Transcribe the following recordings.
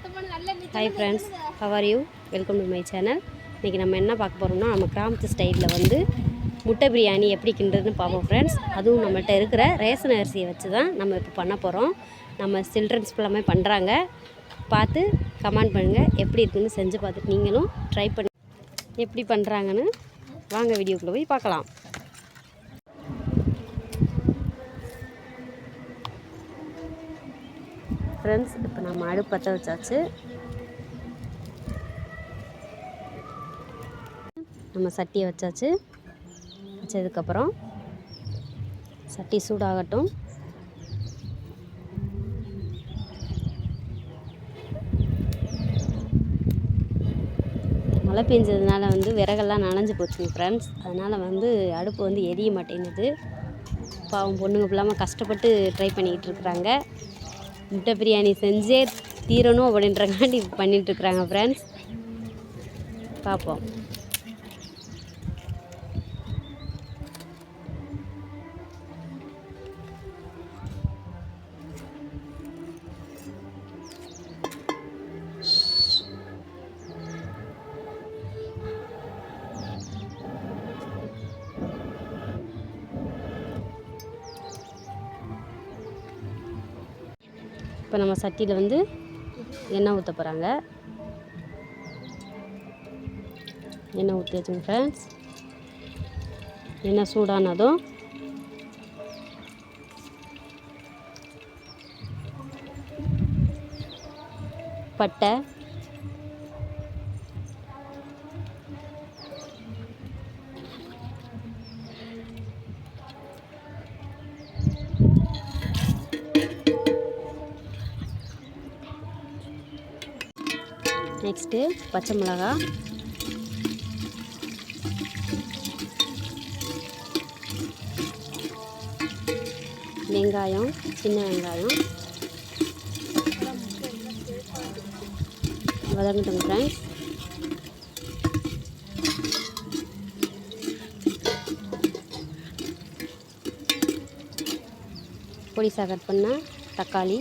Hi friends how you welcome to my channel இன்றைக்கி நம்ம என்ன பார்க்க போகிறோம்னா நம்ம கிராமத்து ஸ்டைலில் வந்து முட்டை பிரியாணி எப்படி கிண்டுறதுன்னு பார்ப்போம் ஃப்ரெண்ட்ஸ் அதுவும் நம்மள்கிட்ட இருக்கிற ரேஷன் அரிசியை வச்சு தான் நம்ம இப்போ பண்ண போகிறோம் நம்ம சில்ட்ரன்ஸ் எல்லாமே பண்ணுறாங்க பார்த்து கமெண்ட் பண்ணுங்கள் எப்படி இருக்குன்னு செஞ்சு பார்த்துட்டு நீங்களும் ட்ரை பண்ணி எப்படி பண்ணுறாங்கன்னு வாங்க வீடியோக்குள்ளே போய் பார்க்கலாம். ஃப்ரெண்ட்ஸ் இப்போ நம்ம அடுப்பு பற்ற வச்சாச்சு. நம்ம சட்டியை வச்சாச்சு. வச்சதுக்கப்புறம் சட்டி சூடாகட்டும். மழை பெஞ்சதுனால வந்து விறகெல்லாம் நனைஞ்சு போச்சுங்க ஃப்ரெண்ட்ஸ். அதனால் வந்து அடுப்பு வந்து எரிய மாட்டேங்குது. பாவம் பொண்ணுங்க இல்லாமல் கஷ்டப்பட்டு ட்ரை பண்ணிக்கிட்டு இருக்கிறாங்க. முட்டை பிரியாணி செஞ்சே தீரணும் அப்படின்றக்காண்டி பண்ணிகிட்ருக்குறாங்க ஃப்ரெண்ட்ஸ் பார்ப்போம் இப்போ நம்ம சட்டியில் வந்து எண்ணெய் ஊற்ற போகிறாங்க எண்ணெய் ஊற்றியாச்சுங்க ஃப்ரெண்ட்ஸ் எண்ணெய் சூடானதும் பட்டை நெக்ஸ்ட்டு பச்சை மிளகா. வெங்காயம் சின்ன வெங்காயம். வதங்கட்டும் ஃப்ரெண்ட்ஸ் பொடிசாக கட் பண்ணால் தக்காளி.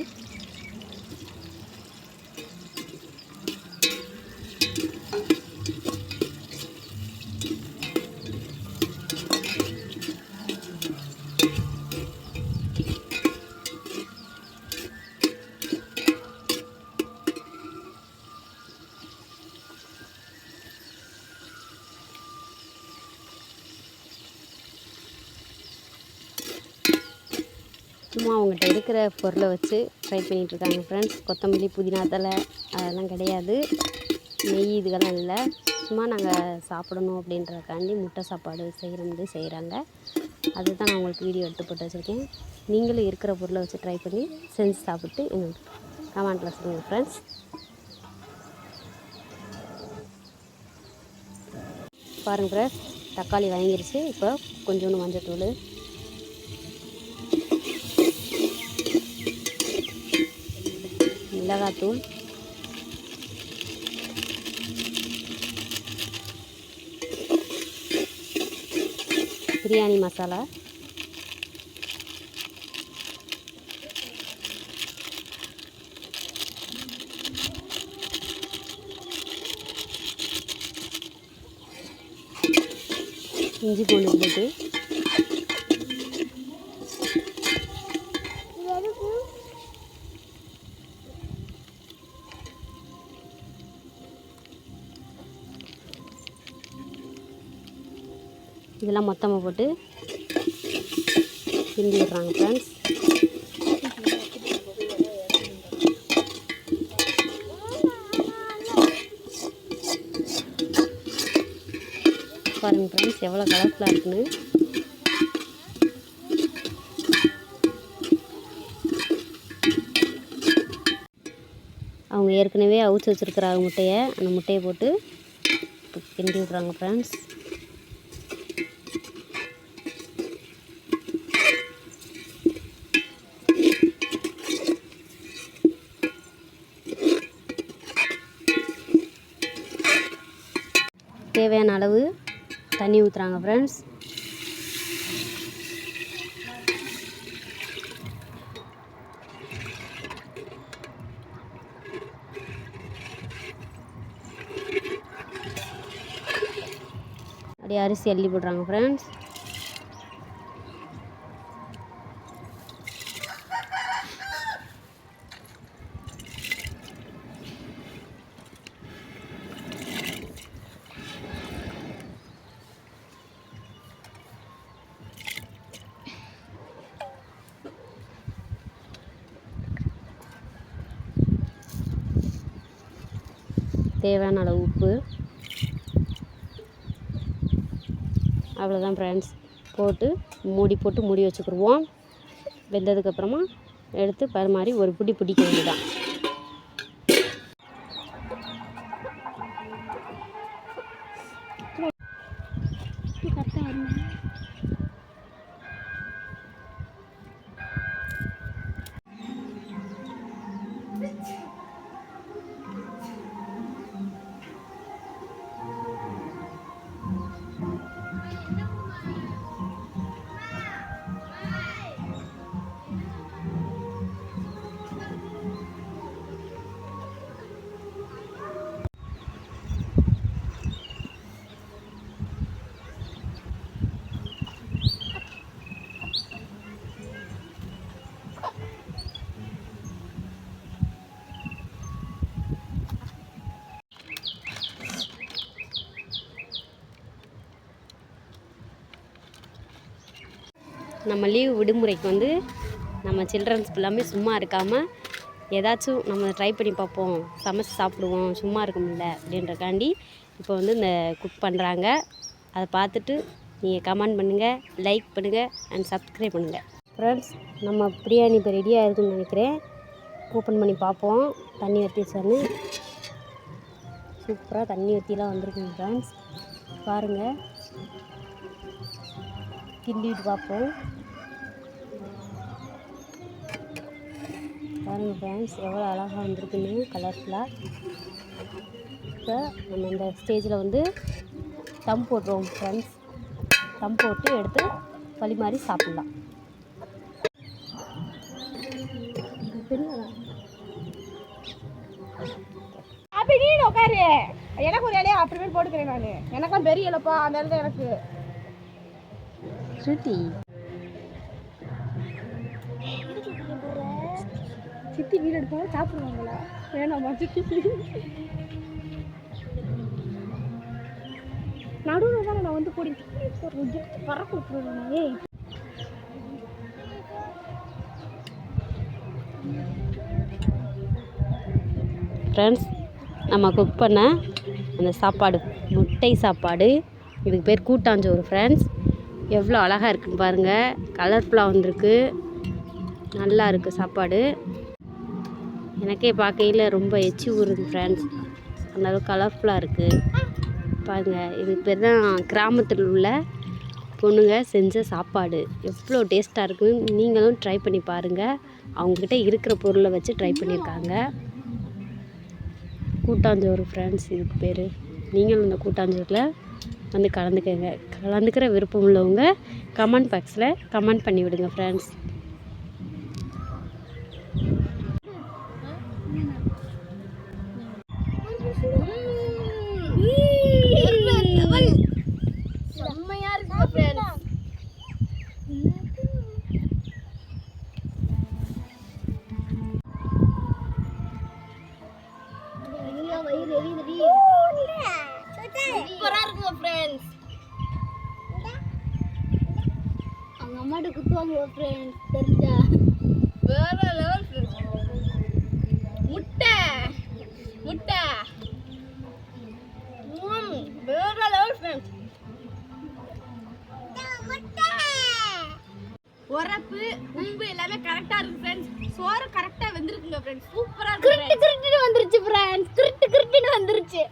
சும்மா அவங்ககிட்ட இருக்கிற பொருளை வச்சு ட்ரை பண்ணிகிட்ருக்காங்க ஃப்ரெண்ட்ஸ் கொத்தமல்லி புதினா தலை அதெல்லாம் கிடையாது. நெய் இதுக்கெல்லாம் இல்லை. சும்மா நாங்கள் சாப்பிடணும் அப்படின்றதுக்காண்டி முட்டை சாப்பாடு செய்கிறது செய்கிறாங்க அதுதான் நான் உங்களுக்கு வீடியோ எடுத்து போட்டு வச்சுருக்கேன். நீங்களும் இருக்கிற பொருளை வச்சு ட்ரை பண்ணி செஞ்சு சாப்பிட்டு எங்களுக்கு கமெண்ட்டில் சொல்லுங்கள் ஃப்ரெண்ட்ஸ் பாருங்கள் ஃப்ரெண்ட்ஸ் தக்காளி வாங்கிருச்சு இப்போ கொஞ்சோண்டு மஞ்சத்தூள் lang atun. Masala. Ini boleh-boleh. இதெல்லாம் மொத்தமாக போட்டு கிண்டி விடுறாங்க ஃப்ரெண்ட்ஸ் பாருங்க ஃப்ரெண்ட்ஸ் எவ்வளோ கலர்ஃபுல்லாக இருக்குன்னு. அவங்க ஏற்கனவே அவிச்சு வச்சுருக்குறாங்க முட்டையை அந்த முட்டையை போட்டு கிண்டி விட்றாங்க ஃப்ரெண்ட்ஸ் தேவையான அளவு தண்ணி ஊற்றுறாங்க ஃப்ரெண்ட்ஸ் அப்படியே அரிசி அள்ளி போடுறாங்க ஃப்ரெண்ட்ஸ் தேவையான அளவு உப்பு. அவ்வளோதான் ஃப்ரெண்ட்ஸ் போட்டு மூடி போட்டு மூடி வச்சுக்கிடுவோம் வெந்ததுக்கப்புறமா எடுத்து பரிமாறி ஒரு பிடி பிடிக்க வேண்டியதான் நம்ம லீவ் விடுமுறைக்கு வந்து நம்ம சில்ட்ரன்ஸ் எல்லாமே சும்மா இருக்காமல் ஏதாச்சும் நம்ம ட்ரை பண்ணி பார்ப்போம். சமைச்சு சாப்பிடுவோம். சும்மா இருக்க முடியல அப்படின்றக்காண்டி இப்போ வந்து இந்த குக் பண்ணுறாங்க அதை பார்த்துட்டு நீங்கள் கமெண்ட் பண்ணுங்கள் லைக் பண்ணுங்கள் அண்ட் சப்ஸ்கிரைப் பண்ணுங்கள் ஃப்ரெண்ட்ஸ் நம்ம பிரியாணி இப்போ ரெடியாக இருக்குன்னு நினைக்கிறேன். ஓப்பன் பண்ணி பார்ப்போம். தண்ணி ஊற்றி சூப்பராக தண்ணி ஊற்றிலாம் வந்திருக்குங்க ஃப்ரெண்ட்ஸ் பாருங்கள் கிண்டிட்டு பார்ப்போம். பாருங்கள் ஃப்ரெண்ட்ஸ் எவ்வளோ அழகாக வந்திருக்குன்னு கலர்ஃபுல்லாக இப்போ நம்ம இந்த ஸ்டேஜில் வந்து தம் போட்டுருவோம் ஃப்ரெண்ட்ஸ் தம் போட்டு எடுத்து வழி மாதிரி சாப்பிட்லாம். அப்படி நீ உட்காரு எனக்கு ஒரு இலையா அப்புறமே போட்டுக்கிறேன் நான். எனக்கும் பெரிய இலப்பா அந்த இடத்துல எனக்கு. ஸ்ருதி சித்தி வீடு எடுப்பாங்க சாப்பிடுவாங்களா? வேணாமா சித்தி நடுவில் தானே நான் வந்து கூடி பறக்க விட்டுருவேன் ஃப்ரெண்ட்ஸ் நம்ம குக் பண்ண அந்த சாப்பாடு முட்டை சாப்பாடு. இதுக்கு பேர் கூட்டாஞ்சோறு ஃப்ரெண்ட்ஸ் எவ்வளோ அழகாக இருக்குன்னு பாருங்கள் கலர்ஃபுல்லாக வந்திருக்கு. நல்லா இருக்குது சாப்பாடு. எனக்கே பார்க்கையில் ரொம்ப எச்சி ஊறுது ஃப்ரெண்ட்ஸ் அந்த கலர்ஃபுல்லாக இருக்குது பாருங்கள் இது பேர் தான் கிராமத்தில் உள்ள பொண்ணுங்க செஞ்ச சாப்பாடு. எவ்வளோ டேஸ்ட்டாக இருக்குன்னு நீங்களும் ட்ரை பண்ணி பாருங்கள் அவங்கக்கிட்ட இருக்கிற பொருளை வச்சு ட்ரை பண்ணியிருக்காங்க கூட்டாஞ்சோறு ஃப்ரெண்ட்ஸ் இதுக்கு பேர். நீங்களும் இந்த கூட்டாஞ்சோறில் வந்து கலந்துக்கங்க. கலந்துக்கிற விருப்பம் உள்ளவங்க கமெண்ட் பாக்ஸில் கமெண்ட் பண்ணி விடுங்க ஃப்ரெண்ட்ஸ் அம்மாட்ட குத்துவாங்க ஃப்ரெண்ட்ஸ் தெரிஞ்சா. வேற லெவல் முட்டை. முட்டை. வேற லெவல் ஃப்ரெண்ட்ஸ் உரப்பு உப்பு எல்லாமே கரெக்டா இருக்கு ஃப்ரெண்ட்ஸ் சோறு கரெக்டா வெந்திருக்குங்க ஃப்ரெண்ட்ஸ் சூப்பரா இருக்கு கிரிட்டு கிரிட்டுன்னு வந்துருச்சு ஃப்ரெண்ட்ஸ் கிரிட்டு கிரிட்டுன்னு வந்துருச்சு.